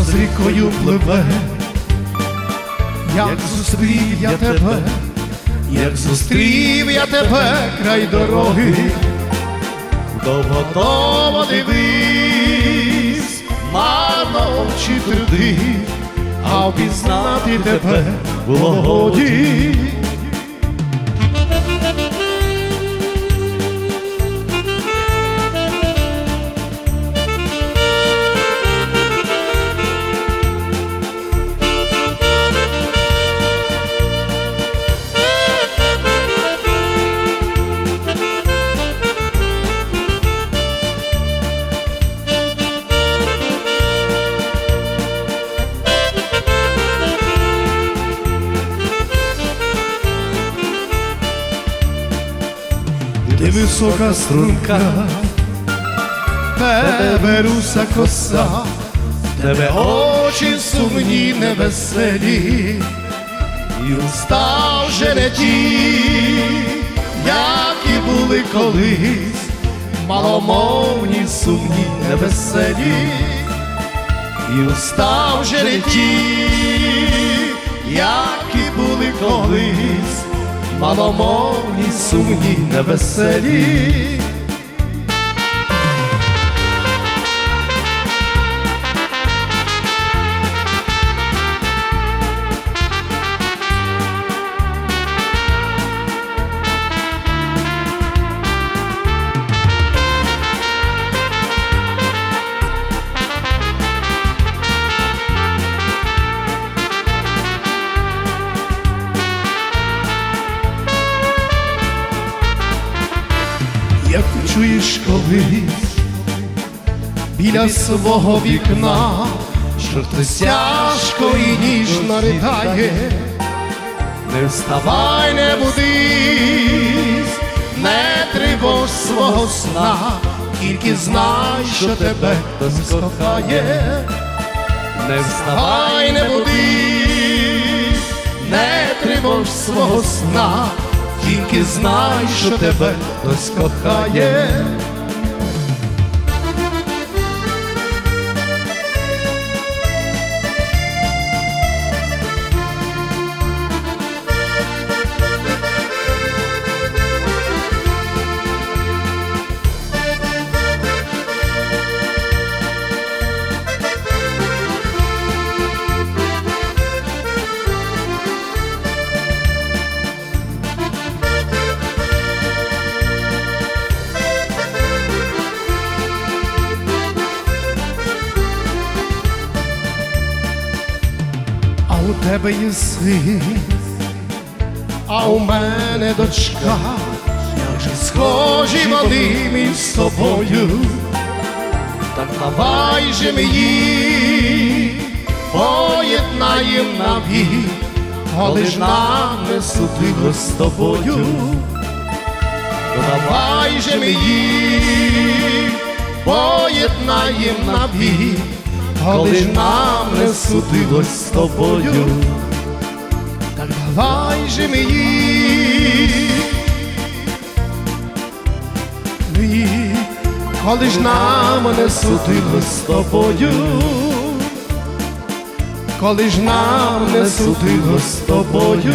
та з рікою пливе, як зустрів я тебе, як зустрів я тебе. Край дороги, довго дивись, марно очі труди, а впізнати тебе було годі. Висока струнка, тебе руса коса, тебе очі сумні невеселі, і уста вже не ті, які були колись, маломовні, сумні, невеселі, і уста вже не ті, які були колись маломовні, сумні, невеселі. Чуєш колись біля свого вікна, що хтось тяжко і ніжно ридає, не вставай, не будись, не тривож свого сна, тільки знай, що тебе хтось кохає, не вставай, не будись, не тривож свого сна, тільки знай, що тебе хтось кохає. У тебе є син, а у мене дочка, як же схожі вони між собою, так давай же ми їх поєднаєм навік, коли ж нам не судило з тобою, то давай же ми їх поєднаєм навік коли нам не судилось з тобою, так давай же мені, мені, коли ж нам не судилось з тобою, коли ж нам не судилось з тобою.